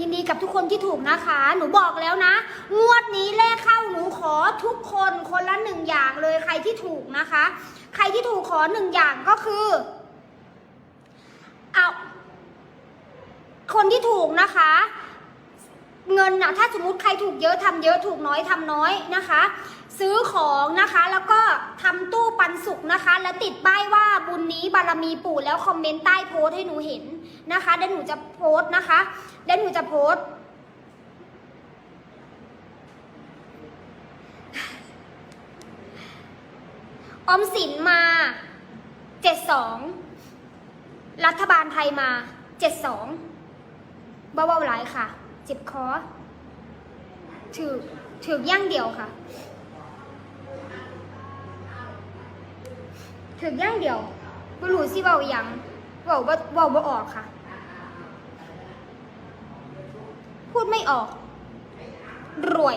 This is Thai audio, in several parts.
ยินดีกับทุกคนที่ถูกนะคะ หนูบอกแล้วนะ งวดนี้เลขเข้าหนูขอทุกคนคนละหนึ่งอย่างเลยใครที่ถูกนะคะ ใครที่ถูกขอหนึ่งอย่างก็คือเอาคนที่ถูกนะคะ เงินนะถ้าสมมติใครถูกเยอะทำเยอะถูกน้อยทำน้อยนะคะ ซื้อของนะคะแล้วก็ทำตู้ ปันสุกนะคะ แล้วติดป้ายว่าบุญนี้บารมีปู่แล้วคอมเมนต์ใต้โพสต์ให้หนูเห็นนะคะเดี๋ยวหนูจะโพสต์นะคะเดี๋ยวหนูจะโพสต์ออมสินมาเจ็ดสองรัฐบาลไทยมาเจ็ดสองเบาๆหลายค่ะ เจ็บคอถือถือย่างเดียวค่ะ ถือย่างเดียวบ่รู้สิเบาหยังเบาบ่เบาบ่ออกค่ะ พูดไม่ออก รวย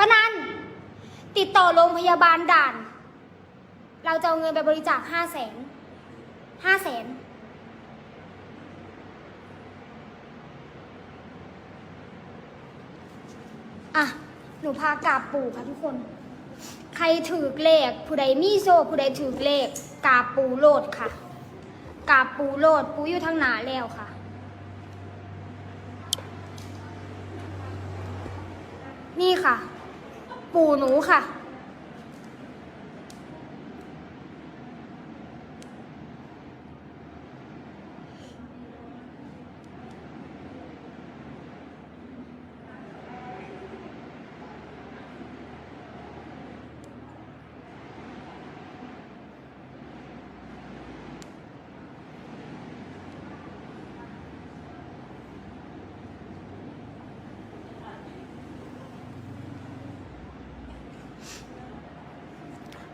ปะนัน ติดต่อโรงพยาบาลด่าน เราจะเอาเงินไปบริจาคห้าแสนห้าแสนอะ หนูพากราบปู่ค่ะทุกคน ใครถือเลข ผู้ใดมีโซ่ผู้ใดถือเลขกราบปูโลดค่ะกราบปูโลดปูอยู่ทางหนาแล้วค่ะนี่ค่ะ ปู่หนูค่ะ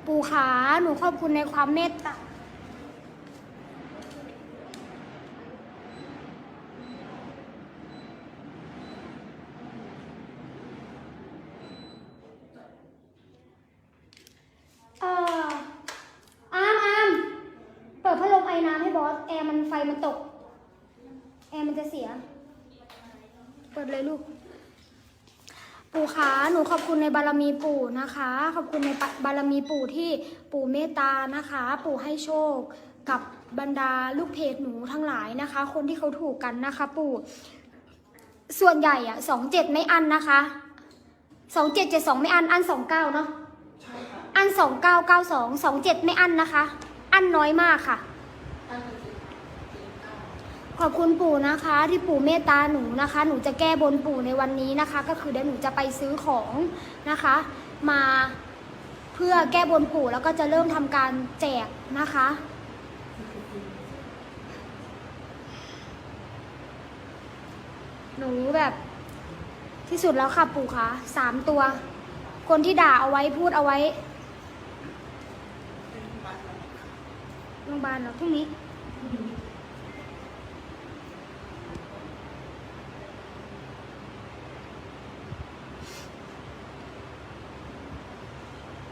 ปู่ขาหนูขอบคุณในความเมตตาเอ่ออามอามเปิดพัดลมไอ้น้ำให้บอสแอร์มันไฟมันตก แอร์มันจะเสีย เปิดเลยลูก ปู่คะหนูขอบคุณในบารมีปู่นะคะ ขอบคุณในบารมีปู่ที่ปู่เมตตานะคะ ปู่ให้โชคกับบรรดาลูกเพจหนูทั้งหลายนะคะ คนที่เขาถูกกันนะคะ ปู่ ส่วนใหญ่อะสองเจ็ดไม่อันนะคะสองเจ็ดเจ็ดสองไม่อันอันสองเก้าเนาะใช่ค่ะอันสองเก้าเก้าสองสองเจ็ดไม่อันนะคะ อันน้อยมากค่ะ อันหนึ่งสิบสิบเก้า ขอบคุณปู่นะคะ ที่ปู่เมตตาหนูนะคะ หนูจะแก้บนปู่ในวันนี้นะคะ ก็คือเดี๋ยวหนูจะไปซื้อของนะคะ มาเพื่อแก้บนปู่แล้วก็จะเริ่มทำการแจกนะคะหนูแบบที่สุดแล้วค่ะปู่คะสามตัว คนที่ด่าเอาไว้พูดเอาไว้โรงพยาบาลเหรอพรุ่งนี้